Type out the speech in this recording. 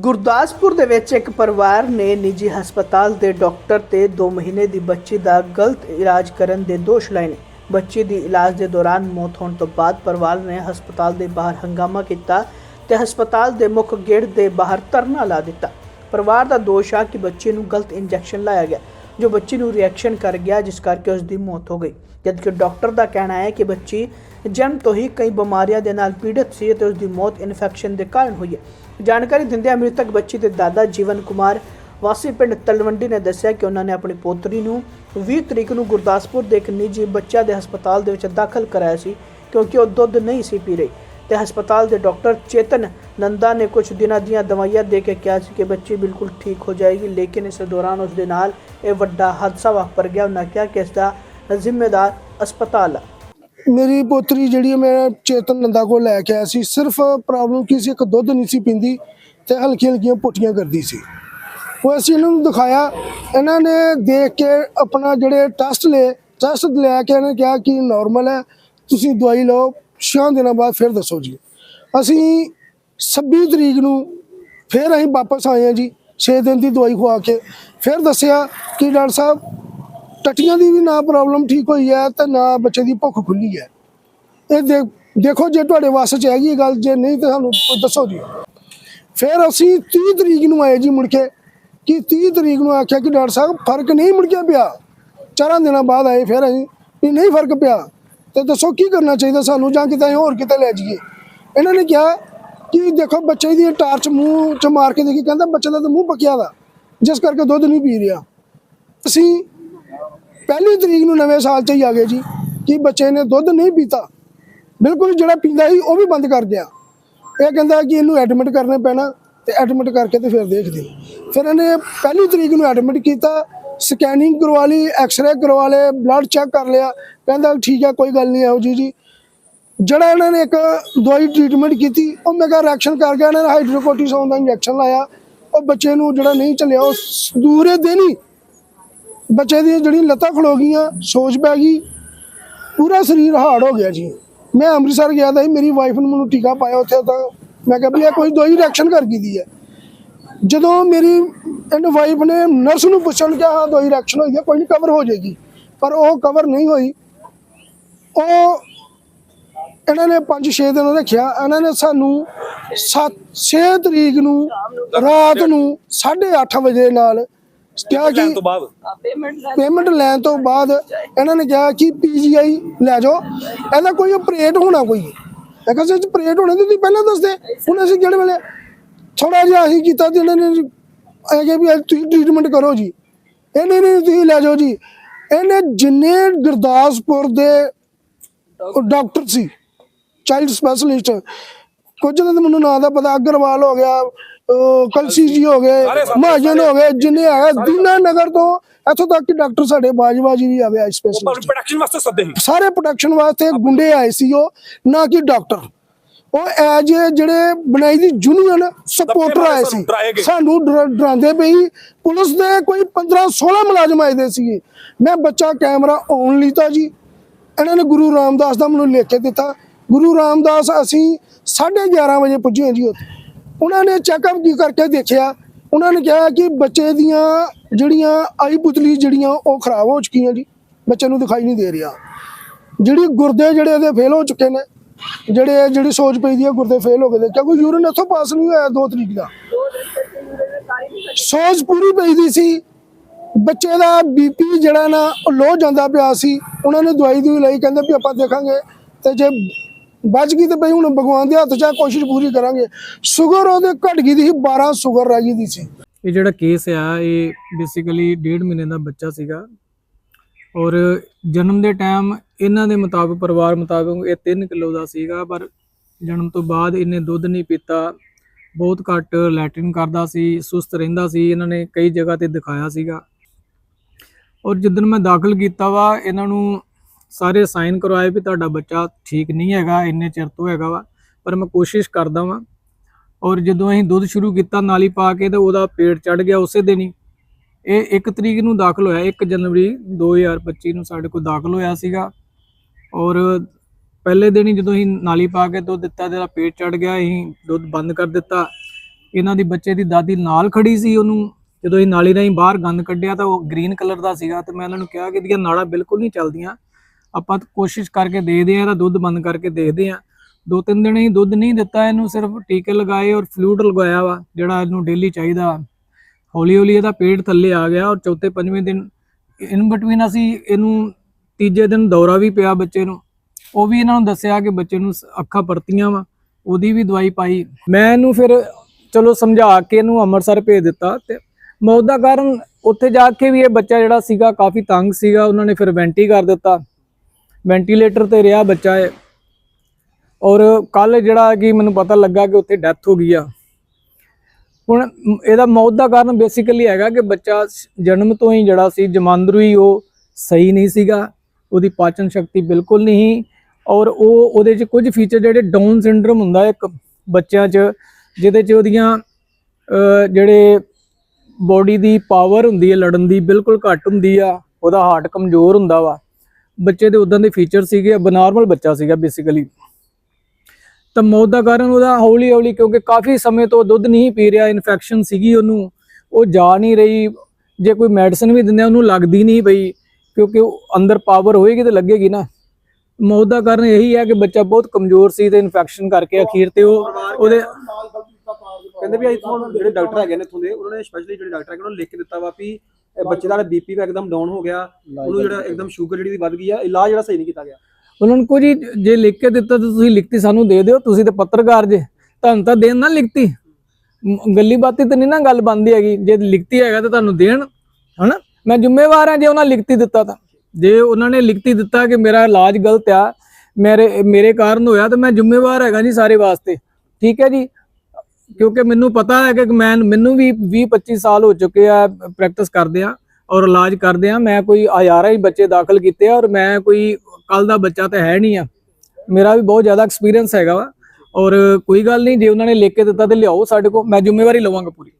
ਗੁਰਦਾਸਪੁਰ ਦੇ ਵਿੱਚ ਇੱਕ ਪਰਿਵਾਰ ਨੇ ਨਿੱਜੀ ਹਸਪਤਾਲ ਦੇ ਡਾਕਟਰ ਤੇ 2 ਮਹੀਨੇ ਦੀ ਬੱਚੀ ਦਾ ਗਲਤ ਇਲਾਜ ਕਰਨ ਦੇ ਦੋਸ਼ ਲਾਏ ਨੇ। ਬੱਚੀ ਦੀ ਇਲਾਜ ਦੇ ਦੌਰਾਨ ਮੌਤ ਹੋਣ ਤੋਂ ਬਾਅਦ ਪਰਿਵਾਰ ਨੇ ਹਸਪਤਾਲ ਦੇ ਬਾਹਰ ਹੰਗਾਮਾ ਕੀਤਾ ਤੇ ਹਸਪਤਾਲ ਦੇ ਮੁੱਖ ਗੇਟ ਦੇ ਬਾਹਰ ਧਰਨਾ ਲਾ ਦਿੱਤਾ। ਪਰਿਵਾਰ ਦਾ ਦੋਸ਼ ਆ ਕਿ ਬੱਚੀ ਨੂੰ ਗਲਤ ਇੰਜੈਕਸ਼ਨ ਲਾਇਆ ਗਿਆ। ਜੋ ਬੱਚੀ ਨੂੰ ਰਿਐਕਸ਼ਨ ਕਰ ਗਿਆ, ਜਿਸ ਕਰਕੇ ਉਸ ਦੀ ਮੌਤ ਹੋ ਗਈ। ਜਦਕਿ ਡਾਕਟਰ ਦਾ ਕਹਿਣਾ ਹੈ ਕਿ ਬੱਚੀ ਜਨਮ ਤੋਂ ਹੀ ਕਈ ਬਿਮਾਰੀਆਂ ਦੇ ਨਾਲ ਪੀੜਤ ਸੀ ਅਤੇ ਉਸ ਦੀ ਮੌਤ ਇਨਫੈਕਸ਼ਨ ਦੇ ਕਾਰਨ ਹੋਈ ਹੈ। ਜਾਣਕਾਰੀ ਦਿੰਦਿਆਂ ਮ੍ਰਿਤਕ ਬੱਚੀ ਦੇ ਦਾਦਾ ਜੀਵਨ ਕੁਮਾਰ ਵਾਸੀ ਪਿੰਡ ਤਲਵੰਡੀ ਨੇ ਦੱਸਿਆ ਕਿ ਉਹਨਾਂ ਨੇ ਆਪਣੀ ਪੋਤਰੀ ਨੂੰ 20 ਤਰੀਕ ਨੂੰ ਗੁਰਦਾਸਪੁਰ ਦੇ ਇੱਕ ਨਿੱਜੀ ਬੱਚਾ ਦੇ ਹਸਪਤਾਲ ਦੇ ਵਿੱਚ ਦਾਖਲ ਕਰਾਇਆ ਸੀ, ਕਿਉਂਕਿ ਉਹ ਦੁੱਧ ਨਹੀਂ ਸੀ ਪੀ ਰਹੀ। ਤੇ ਹਸਪਤਾਲ ਦੇ ਡਾਕਟਰ ਚੇਤਨ ਨੰਦਾ ਨੇ ਕੁਝ ਦਿਨਾਂ ਦੀਆਂ ਦਵਾਈਆਂ ਦੇ ਕੇ ਕਿਹਾ ਸੀ ਕਿ ਬੱਚੀ ਬਿਲਕੁਲ ਠੀਕ ਹੋ ਜਾਏਗੀ ਲੇਕਿਨ ਇਸ ਦੌਰਾਨ ਉਸ ਦੇ ਨਾਲ ਇਹ ਵੱਡਾ ਹਾਦਸਾ ਵਾਪਰ ਗਿਆ ਉਹਨਾਂ ਕਿਹਾ ਕਿ ਇਸ ਦਾ ਜ਼ਿੰਮੇਦਾਰ ਹਸਪਤਾਲ ਹੈ ਮੇਰੀ ਪੋਤਰੀ ਜਿਹੜੀ ਹੈ ਮੈਂ ਚੇਤਨ ਨੰਦਾ ਕੋਲ ਲੈ ਕੇ ਆਇਆ ਸੀ ਸਿਰਫ ਪ੍ਰੋਬਲਮ ਕੀ ਸੀ ਇੱਕ ਦੁੱਧ ਨਹੀਂ ਸੀ ਪੀਂਦੀ ਤੇ ਹਲਕੀ ਹਲਕੀਆਂ ਪੁੱਟੀਆਂ ਕਰਦੀ ਸੀ ਉਹ ਅਸੀਂ ਇਹਨਾਂ ਨੂੰ ਦਿਖਾਇਆ ਇਹਨਾਂ ਨੇ ਦੇਖ ਕੇ ਆਪਣਾ ਜਿਹੜੇ ਟੈਸਟ ਲਏ ਟੈਸਟ ਲੈ ਕੇ ਇਹਨਾਂ ਨੇ ਕਿਹਾ ਕਿ ਨਾਰਮਲ ਹੈ ਤੁਸੀਂ ਦਵਾਈ ਲਓ ਛੇ ਦਿਨਾਂ ਬਾਅਦ ਫਿਰ ਦੱਸੋ ਜੀ। ਅਸੀਂ 26 ਤਰੀਕ ਨੂੰ ਫਿਰ ਅਸੀਂ ਵਾਪਸ ਆਏ ਹਾਂ ਜੀ 6 ਦਿਨ ਦੀ ਦਵਾਈ ਖਵਾ ਕੇ। ਫਿਰ ਦੱਸਿਆ ਕਿ ਡਾਕਟਰ ਸਾਹਿਬ, ਟੱਟੀਆਂ ਦੀ ਵੀ ਨਾ ਪ੍ਰੋਬਲਮ ਠੀਕ ਹੋਈ ਹੈ ਤੇ ਨਾ ਬੱਚੇ ਦੀ ਭੁੱਖ ਖੁੱਲੀ ਹੈ। ਇਹ ਦੇਖੋ ਜੇ ਤੁਹਾਡੇ ਵਾਸਤੇ ਚ ਹੈਗੀ ਇਹ ਗੱਲ, ਜੇ ਨਹੀਂ ਤਾਂ ਸਾਨੂੰ ਦੱਸੋ ਜੀ। ਫਿਰ ਅਸੀਂ 30 ਤਰੀਕ ਨੂੰ ਆਏ ਜੀ ਮੁੜ ਕੇ, ਕਿ 30 ਤਰੀਕ ਨੂੰ ਆਖਿਆ ਕਿ ਡਾਕਟਰ ਸਾਹਿਬ, ਫ਼ਰਕ ਨਹੀਂ ਮੁੜ ਕੇ ਪਿਆ। ਚਾਰਾਂ ਦਿਨਾਂ ਬਾਅਦ ਆਏ ਫਿਰ ਅਸੀਂ, ਵੀ ਨਹੀਂ ਫ਼ਰਕ ਪਿਆ। ਤੇ ਦੱਸੋ ਕੀ ਕਰਨਾ ਚਾਹੀਦਾ ਸਾਨੂੰ? ਜਾਂ ਕਿਤੇ ਹੋਰ ਕਿਤੇ ਲੈ ਜਾਈਏ? ਇਹਨਾਂ ਨੇ ਕਿਹਾ ਕਿ ਦੇਖੋ ਬੱਚੇ ਦੀ ਟਾਰਚ ਮੂੰਹ ਚ ਮਾਰ ਕੇ ਦੇਖੀ, ਕਹਿੰਦਾ ਬੱਚੇ ਦਾ ਤਾਂ ਮੂੰਹ ਪੱਕਿਆ ਦਾ ਜਿਸ ਕਰਕੇ ਦੁੱਧ ਨਹੀਂ ਪੀ ਰਿਹਾ। ਅਸੀਂ ਪਹਿਲੀ ਤਰੀਕ ਨੂੰ ਨਵੇਂ ਸਾਲ 'ਚ ਹੀ ਆ ਗਏ ਜੀ, ਕਿ ਬੱਚੇ ਨੇ ਦੁੱਧ ਨਹੀਂ ਪੀਤਾ। ਬਿਲਕੁਲ ਜਿਹੜਾ ਪੀਂਦਾ ਸੀ, ਉਹ ਵੀ ਬੰਦ ਕਰ ਗਿਆ ਇਹ ਕਹਿੰਦਾ ਕਿ ਇਹਨੂੰ ਐਡਮਿਟ ਕਰਨੇ ਪੈਣਾ, ਤੇ ਐਡਮਿਟ ਕਰਕੇ ਤੇ ਫਿਰ ਦੇਖਦੇ ਫਿਰ ਇਹਨੇ ਪਹਿਲੀ ਤਰੀਕ ਨੂੰ ਐਡਮਿਟ ਕੀਤਾ ਸਕੈਨਿੰਗ ਕਰਵਾ ਲਈ, ਐਕਸ-ਰੇ ਕਰਵਾ ਲਏ, ਬਲੱਡ ਚੈੱਕ ਕਰ ਲਿਆ, ਕਹਿੰਦਾ ਠੀਕ ਹੈ ਕੋਈ ਗੱਲ ਨਹੀਂ, ਇਹੋ ਜੀ ਜੀ। ਜਿਹੜਾ ਇਹਨਾਂ ਨੇ ਇੱਕ ਦਵਾਈ ਟ੍ਰੀਟਮੈਂਟ ਕੀਤੀ, ਉਹ ਮੇਗਾ ਰਿਐਕਸ਼ਨ ਕਰ ਗਿਆ, ਇਹਨਾਂ ਨੇ ਹਾਈਡਰੋਕੋਰਟਿਸੋਨ ਦਾ ਇੰਜੈਕਸ਼ਨ ਲਾਇਆ। ਉਹ ਬੱਚੇ ਨੂੰ ਜਿਹੜਾ ਨਹੀਂ ਚੱਲਿਆ, ਉਹ ਦੂਰੇ ਦਿਨ ਹੀ ਬੱਚੇ ਦੀਆਂ ਜਿਹੜੀਆਂ ਲੱਤਾਂ ਖਲੋ ਗਈਆਂ, ਸੋਜ ਪੈ ਗਈ, ਪੂਰਾ ਸਰੀਰ ਹਾਰਡ ਹੋ ਗਿਆ ਜੀ। ਮੈਂ ਅੰਮ੍ਰਿਤਸਰ ਗਿਆ ਤਾਂ ਸੀ ਮੇਰੀ ਵਾਈਫ ਨੂੰ ਮੈਨੂੰ ਟੀਕਾ ਪਾਇਆ ਉੱਥੇ ਤਾਂ। ਮੈਂ ਕਿਹਾ ਵੀ ਇਹ ਕੋਈ ਦਵਾਈ ਰਿਐਕਸ਼ਨ ਕਰ ਗਈ ਦੀ ਹੈ। ਜਦੋਂ ਮੇਰੀ ਇਹਨ ਵਾਈਫ ਨੇ ਨਰਸ ਨੂੰ ਪੁੱਛਣ ਕਿ ਹਾਂ ਦਵਾਈ ਰਿਐਕਸ਼ਨ ਹੋਈ ਹੈ ਕੋਈ ਨਹੀਂ ਕਵਰ ਹੋ ਜਾਏਗੀ। ਪਰ ਉਹ ਕਵਰ ਨਹੀਂ ਹੋਈ। ਉਹ ਇਹਨਾਂ ਨੇ 5-6 ਦਿਨ ਰੱਖਿਆ। ਇਹਨਾਂ ਨੇ ਸਾਨੂੰ 6 ਤਰੀਕ ਨੂੰ ਰਾਤ ਨੂੰ 8:30 ਵਜੇ ਨਾਲ ਕਿਹਾ ਕਿ ਪੇਮੈਂਟ ਲੈਣ ਤੋਂ ਬਾਅਦ। ਇਹਨਾਂ ਨੇ ਕਿਹਾ ਕਿ ਪੀਜੀਆਈ ਲੈ ਜਾਓ। ਇਹਦਾ ਕੋਈ ਆਪਰੇਟ ਹੋਣਾ ਕੋਈ? ਮੈਂ ਕਿਹਾ ਸੀ ਆਪਰੇਟ ਹੋਣਾ? ਤੇ ਤੁਸੀਂ ਪਹਿਲਾਂ ਦੱਸਦੇ ਹੁਣ ਅਸੀਂ ਜਿਹੜੇ ਵੇਲੇ ਥੋੜਾ ਜਿਹਾ ਅਸੀਂ ਕੀਤਾ ਤੇ ਇਹਨਾਂ ਨੇ ਇਹ ਕਿ ਵੀ ਤੁਸੀਂ ਟ੍ਰੀਟਮੈਂਟ ਕਰੋ ਜੀ। ਇਹ ਨਹੀਂ ਨਹੀਂ ਤੁਸੀਂ ਲੈ ਜਾਓ ਜੀ। ਇਹਨੇ ਜਿੰਨੇ ਗੁਰਦਾਸਪੁਰ ਦੇ ਡਾਕਟਰ ਸੀ ਚਾਈਲਡ ਸਪੈਸ਼ਲਿਸਟ ਕੁਝ ਦਾ ਮੈਨੂੰ ਨਾਂ ਦਾ ਪਤਾ ਅਗਰਵਾਲ ਹੋ ਗਿਆ ਕਲਸੀ ਜੀ ਹੋ ਗਏ ਮਹਾਜਨ ਹੋ ਗਏ ਜਿੰਨੇ ਹੈ ਦੀਨਾ ਨਗਰ ਤੋਂ ਇੱਥੋਂ ਤੱਕ ਕਿ ਡਾਕਟਰ ਸਾਡੇ ਬਾਜਵਾ ਜੀ ਵੀ ਆਵੇ ਸਪੈਸ਼ਲਿਸਟ ਪ੍ਰੋਡਕਸ਼ਨ ਵਾਸਤੇ ਸੱਦੇ ਸੀ। ਸਾਰੇ ਪ੍ਰੋਟੈਕਸ਼ਨ ਵਾਸਤੇ ਗੁੰਡੇ ਆਏ ਸੀ ਉਹ ਨਾ ਕਿ ਡਾਕਟਰ ਉਹ ਐਜ ਜਿਹੜੇ ਬਣਾਈ ਦੀ ਯੂਨੀਅਨ ਸਪੋਰਟਰ ਆਏ ਸੀ। ਸਾਨੂੰ ਡਰਾਉਂਦੇ ਪਈ ਪੁਲਿਸ ਦੇ ਕੋਈ 15 16 ਮੁਲਾਜ਼ਮ ਆਏ ਦੇ ਸੀਗੇ। ਮੈਂ ਬੱਚਾ ਕੈਮਰਾ ਔਨ ਲੀਤਾ ਜੀ ਇਹਨਾਂ ਨੇ ਗੁਰੂ ਰਾਮਦਾਸ ਦਾ ਮੈਨੂੰ ਲਿਖ ਕੇ ਦਿੱਤਾ। ਗੁਰੂ ਰਾਮਦਾਸ ਅਸੀਂ 11:30 ਵਜੇ ਪੁੱਜੇ ਜੀ ਉੱਥੇ। ਉਹਨਾਂ ਨੇ ਚੈੱਕਅਪ ਕੀ ਕਰਕੇ ਦੇਖਿਆ। ਉਹਨਾਂ ਨੇ ਕਿਹਾ ਕਿ ਬੱਚੇ ਦੀਆਂ ਜਿਹੜੀਆਂ ਆਈ ਪੁਤਲੀ ਜਿਹੜੀਆਂ ਉਹ ਖਰਾਬ ਹੋ ਚੁੱਕੀਆਂ ਜੀ। ਬੱਚੇ ਨੂੰ ਦਿਖਾਈ ਨਹੀਂ ਦੇ ਰਿਹਾ। ਜਿਹੜੀ ਗੁਰਦੇ ਜਿਹੜੇ ਇਹਦੇ ਫੇਲ ਹੋ ਚੁੱਕੇ ਨੇ ਜਿਹੜੇ ਜਿਹੜੀ ਸੋਚ ਪਈ ਦੀ ਹੈ ਗੁਰਦੇ ਫੇਲ ਹੋ ਗਏ ਨੇ। ਕਿਉਂਕਿ ਯੂਰਿਨ ਇੱਥੋਂ ਪਾਸ ਨਹੀਂ ਹੋਇਆ 2 ਤਰੀਕ ਦਾ। ਸੋਚ ਪੂਰੀ ਪਈ ਦੀ ਸੀ। ਬੱਚੇ ਦਾ ਬੀਪੀ ਜਿਹੜਾ ਨਾ, ਉਹ ਲੋ ਜਾਂਦਾ ਪਿਆ ਸੀ। ਉਹਨਾਂ ਨੇ ਦਵਾਈ ਦੀ ਲਈ, ਕਹਿੰਦੇ ਵੀ ਆਪਾਂ ਦੇਖਾਂਗੇ। ਤੇ ਜੇ ਬਚ ਗਈ ਤੇ ਭਈ ਹੁਣ ਭਗਵਾਨ ਦੇ ਹੱਥ 'ਚ ਕੋਸ਼ਿਸ਼ ਪੂਰੀ ਕਰਾਂਗੇ। ਸ਼ੂਗਰ ਉਹਦੇ ਘਟ ਗਈ ਦੀ ਸੀ 12 ਸ਼ੂਗਰ ਰਹਿ ਗਈ ਦੀ ਸੀ। ਇਹ ਜਿਹੜਾ ਕੇਸ ਆ, ਇਹ ਬੇਸਿਕਲੀ ਡੇਢ ਮਹੀਨੇ ਦਾ ਬੱਚਾ ਸੀਗਾ। ਔਰ ਜਨਮ ਦੇ ਟਾਈਮ ਇਹਨਾਂ ਦੇ ਮੁਤਾਬਕ, ਪਰਿਵਾਰ ਮੁਤਾਬਕ ਇਹ 3 ਕਿਲੋ ਦਾ ਸੀਗਾ, ਪਰ ਜਨਮ ਤੋਂ ਬਾਅਦ ਇਹਨੇ ਦੁੱਧ ਨਹੀਂ ਪੀਤਾ। ਬਹੁਤ ਘੱਟ ਲੈਟਰਿਨ ਕਰਦਾ ਸੀ, ਸੁਸਤ ਰਹਿੰਦਾ ਸੀ, ਇਹਨਾਂ ਨੇ ਕਈ ਜਗ੍ਹਾ ਤੇ ਦਿਖਾਇਆ ਸੀਗਾ। ਔਰ ਜਿੱਦਣ ਮੈਂ ਦਾਖਲ ਕੀਤਾ ਵਾ, ਇਹਨਾਂ ਨੂੰ ਸਾਰੇ ਸਾਈਨ ਕਰਵਾਏ ਵੀ ਤੁਹਾਡਾ ਬੱਚਾ ਠੀਕ ਨਹੀਂ ਹੈਗਾ, ਇੰਨੇ ਚਿਰ ਤੋਂ ਹੈਗਾ ਵਾ, ਪਰ ਮੈਂ ਕੋਸ਼ਿਸ਼ ਕਰਦਾ ਵਾਂ। ਔਰ ਜਦੋਂ ਅਸੀਂ ਦੁੱਧ ਸ਼ੁਰੂ ਕੀਤਾ ਨਾਲੀ ਪਾ ਕੇ ਤੇ ਉਹਦਾ ਪੇਟ ਚੜ ਗਿਆ ਉਸੇ ਦਿਨ ਹੀ। ਇਹ 1 ਤਰੀਕ ਨੂੰ ਦਾਖਲ ਹੋਇਆ 1 ਜਨਵਰੀ 2025 ਨੂੰ ਸਾਡੇ ਕੋਲ ਦਾਖਲ ਹੋਇਆ ਸੀਗਾ। ਔਰ ਪਹਿਲੇ ਦਿਨ ਹੀ ਜਦੋਂ ਅਸੀਂ ਨਾਲੀ ਪਾ ਕੇ ਦੁੱਧ ਦਿੱਤਾ ਜਿਹੜਾ ਪੇਟ ਚੜ ਗਿਆ, ਅਸੀਂ ਦੁੱਧ ਬੰਦ ਕਰ ਦਿੱਤਾ। ਇਹਨਾਂ ਦੀ ਬੱਚੇ ਦੀ ਦਾਦੀ ਨਾਲ ਖੜੀ ਸੀ ਉਹਨੂੰ। ਜਦੋਂ ਇਹ ਨਾਲੀ ਰਾਹੀਂ ਬਾਹਰ ਗੰਦ ਕੱਢਿਆ ਤਾਂ ਉਹ ਗ੍ਰੀਨ ਕਲਰ ਦਾ ਸੀਗਾ ਤੇ ਮੈਂ ਇਹਨਾਂ ਨੂੰ ਕਿਹਾ ਕਿ ਇਹਦੀਆਂ ਨਾੜਾਂ ਬਿਲਕੁਲ ਨਹੀਂ ਚੱਲਦੀਆਂ। ਆਪਾਂ ਕੋਸ਼ਿਸ਼ ਕਰਕੇ ਦੇਖਦੇ ਆ ਇਹਦਾ ਦੁੱਧ ਬੰਦ ਕਰਕੇ ਦੇਖਦੇ ਆ ਦੋ ਤਿੰਨ ਦਿਨ ਹੀ ਦੁੱਧ ਨਹੀਂ ਦਿੱਤਾ, ਇਹਨੂੰ ਸਿਰਫ ਟੀਕੇ ਲਗਾਏ ਔਰ ਫਲੂਇਡ ਲਗਾਇਆ ਵਾ, ਜਿਹੜਾ ਇਹਨੂੰ ਡੇਲੀ ਚਾਹੀਦਾ। ਹੌਲੀ ਹੌਲੀ ਇਹਦਾ ਪੇਟ ਥੱਲੇ ਆ ਗਿਆ ਔਰ ਚੌਥੇ ਪੰਜਵੇਂ ਦਿਨ ਇਨ ਬਿਟਵੀਨ ਅਸੀਂ ਇਹਨੂੰ ਤੀਜੇ ਦਿਨ ਦੌਰਾ ਵੀ ਪਿਆ ਬੱਚੇ ਨੂੰ। ਉਹ ਵੀ ਇਹਨਾਂ ਨੂੰ ਦੱਸਿਆ ਕਿ ਬੱਚੇ ਨੂੰ ਸ- ਅੱਖਾਂ ਪਰਤੀਆਂ ਵਾ, ਉਹਦੀ ਵੀ ਦਵਾਈ ਪਾਈ। ਮੈਂ ਇਹਨੂੰ ਫਿਰ ਚਲੋ ਸਮਝਾ ਕੇ ਇਹਨੂੰ ਅੰਮ੍ਰਿਤਸਰ ਭੇਜ ਦਿੱਤਾ ਤੇ ਮੌਤ ਦਾ ਕਾਰਨ ਉੱਥੇ ਜਾ ਕੇ ਵੀ ਇਹ ਬੱਚਾ ਜਿਹੜਾ ਸੀਗਾ ਕਾਫੀ ਤੰਗ ਸੀਗਾ, ਉਹਨਾਂ ਨੇ ਫਿਰ ਵੈਂਟੀ ਕਰ ਦਿੱਤਾ। ਵੈਂਟੀਲੇਟਰ ਤੇ ਰਿਹਾ ਬੱਚਾ ਇਹ। ਔਰ ਕੱਲ ਜਿਹੜਾ ਕਿ ਮੈਨੂੰ ਪਤਾ ਲੱਗਾ ਕਿ ਉੱਥੇ ਡੈਥ ਹੋ ਗਈ ਆ। ਹੁਣ ਇਹਦਾ ਮੌਤ ਦਾ ਕਾਰਨ ਬੇਸਿਕਲੀ ਹੈਗਾ ਕਿ ਬੱਚਾ ਜਨਮ ਤੋਂ ਹੀ ਜਿਹੜਾ ਸੀ, ਜਮਾਂਦਰੂ ਹੀ ਉਹ ਸਹੀ ਨਹੀਂ ਸੀਗਾ, ਉਹਦੀ ਪਾਚਨ ਸ਼ਕਤੀ ਬਿਲਕੁਲ ਨਹੀਂ ਔਰ ਉਹ ਉਹਦੇ 'ਚ ਕੁਝ ਫੀਚਰ ਜਿਹੜੇ ਡਾਊਨ ਸਿੰਡਰਮ ਹੁੰਦਾ ਇੱਕ ਬੱਚਿਆਂ 'ਚ, ਜਿਹਦੇ 'ਚ ਉਹਦੀਆਂ ਜਿਹੜੇ ਬੋਡੀ ਦੀ ਪਾਵਰ ਹੁੰਦੀ ਹੈ, ਲੜਨ ਦੀ ਬਿਲਕੁਲ ਘੱਟ ਹੁੰਦੀ ਆ, ਉਹਦਾ ਹਾਰਟ ਕਮਜ਼ੋਰ ਹੁੰਦਾ ਵਾ। ਬੱਚੇ ਦੇ ਉਦਾਂ ਦੇ ਫੀਚਰ ਸੀਗੇ ਬਨਾਰਮਲ ਬੱਚਾ ਸੀਗਾ ਬੇਸਿਕਲੀ ਤਾਂ ਮੌਤ ਦਾ ਕਾਰਨ ਉਹਦਾ ਹੌਲੀ ਹੌਲੀ, ਕਿਉਂਕਿ ਕਾਫੀ ਸਮੇਂ ਤੋਂ ਦੁੱਧ ਨਹੀਂ ਪੀ ਰਿਹਾ ਇਨਫੈਕਸ਼ਨ ਸੀਗੀ ਉਹਨੂੰ, ਉਹ ਜਾ ਨਹੀਂ ਰਹੀ, ਜੇ ਕੋਈ ਮੈਡੀਸਨ ਵੀ ਦਿੰਦੇ ਉਹਨੂੰ ਲੱਗਦੀ ਨਹੀਂ ਪਈ, ਕਿਉਂਕਿ ਅੰਦਰ ਪਾਵਰ ਹੋਏਗੀ ਤੇ ਲੱਗੇਗੀ ਨਾ। ਮੌਤ ਦਾ ਕਾਰਨ ਇਹੀ ਹੈ ਕਿ ਬੱਚਾ ਬਹੁਤ ਕਮਜ਼ੋਰ ਸੀ ਤੇ ਇਨਫੈਕਸ਼ਨ ਕਰਕੇ ਅਖੀਰ ਤੇ ਉਹ ਉਹਦੇ ਕਹਿੰਦੇ ਵੀ ਇੱਥੋਂ ਜਿਹੜੇ ਡਾਕਟਰ ਹੈਗੇ ਨੇ ਇੱਥੋਂ ਦੇ, ਉਹਨਾਂ ਨੇ ਸਪੈਸ਼ਲੀ ਜਿਹੜੇ ਡਾਕਟਰ ਹੈਗੇ ਉਹਨਾਂ ਨੇ ਲਿਖ ਕੇ ਦਿੱਤਾ ਵਾ ਵੀ ਬੱਚੇ ਦਾ ਬੀਪੀ ਵੀ ਇੱਕਦਮ ਡਾਊਨ ਹੋ ਗਿਆ, ਉਹਨੂੰ ਜਿਹੜਾ ਇੱਕਦਮ ਸ਼ੂਗਰ ਜਿਹੜੀ ਵੱਧ ਗਈ ਆ, ਇਲਾਜ ਜਿਹੜਾ ਸਹੀ ਨਹੀਂ ਕੀਤਾ ਗਿਆ। ਉਹਨਾਂ ਨੂੰ ਕੋਈ ਜੇ ਲਿਖ ਕੇ ਦਿੱਤਾ ਤਾਂ ਤੁਸੀਂ ਲਿਖਤੀ ਸਾਨੂੰ ਦੇ ਦਿਓ, ਤੁਸੀਂ ਤਾਂ ਪੱਤਰਕਾਰ ਜੇ। ਤੁਹਾਨੂੰ ਤਾਂ ਦੇਣ ਨਾ ਲਿਖਤੀ। ਗੱਲੀ ਬਾਤੀ ਤੇ ਨਹੀਂ ਨਾ ਗੱਲ ਬੰਦੀ ਹੈਗੀ। ਜੇ ਲਿਖਤੀ ਹੈਗਾ ਤਾਂ ਤੁਹਾਨੂੰ ਦੇਣ, ਹਨਾ? ਮੈਂ ਜ਼ਿੰਮੇਵਾਰ ਹਾਂ ਜੇ ਉਹਨਾਂ ਲਿਖਤੀ ਦਿੱਤਾ ਤਾਂ। ਜੇ ਉਹਨਾਂ ਨੇ ਲਿਖਤੀ ਦਿੱਤਾ ਕਿ ਮੇਰਾ ਇਲਾਜ ਗਲਤ ਆ, ਮੇਰੇ ਮੇਰੇ ਕਾਰਨ ਹੋਇਆ, ਤਾਂ ਮੈਂ ਜ਼ਿੰਮੇਵਾਰ ਹੈਗਾ ਜੀ ਸਾਰੇ ਵਾਸਤੇ। ਠੀਕ ਹੈ ਜੀ? ਕਿਉਂਕਿ ਮੈਨੂੰ ਪਤਾ ਹੈ ਕਿ ਮੈਂ, ਮੈਨੂੰ ਵੀ 20 25 ਸਾਲ ਹੋ ਚੁੱਕੇ ਆ ਪ੍ਰੈਕਟਿਸ ਕਰਦੇ ਆ। ਔਰ ਇਲਾਜ ਕਰਦੇ ਆ ਮੈਂ ਕੋਈ ਹਜ਼ਾਰਾਂ ਹੀ ਬੱਚੇ ਦਾਖਲ ਕੀਤੇ ਆ ਔਰ ਮੈਂ ਕੋਈ ਕੱਲ ਦਾ ਬੱਚਾ ਤਾਂ ਹੈ ਨਹੀਂ ਆ। ਮੇਰਾ ਵੀ ਬਹੁਤ ਜ਼ਿਆਦਾ ਐਕਸਪੀਰੀਅੰਸ ਹੈਗਾ ਵਾ। ਔਰ ਕੋਈ ਗੱਲ ਨਹੀਂ, ਜੇ ਉਹਨਾਂ ਨੇ ਲਿਖ ਕੇ ਦਿੱਤਾ ਤੇ ਲਿਆਓ ਸਾਡੇ ਕੋਲ। ਮੈਂ ਜ਼ਿੰਮੇਵਾਰੀ ਲਵਾਂਗਾ ਪੂਰੀ।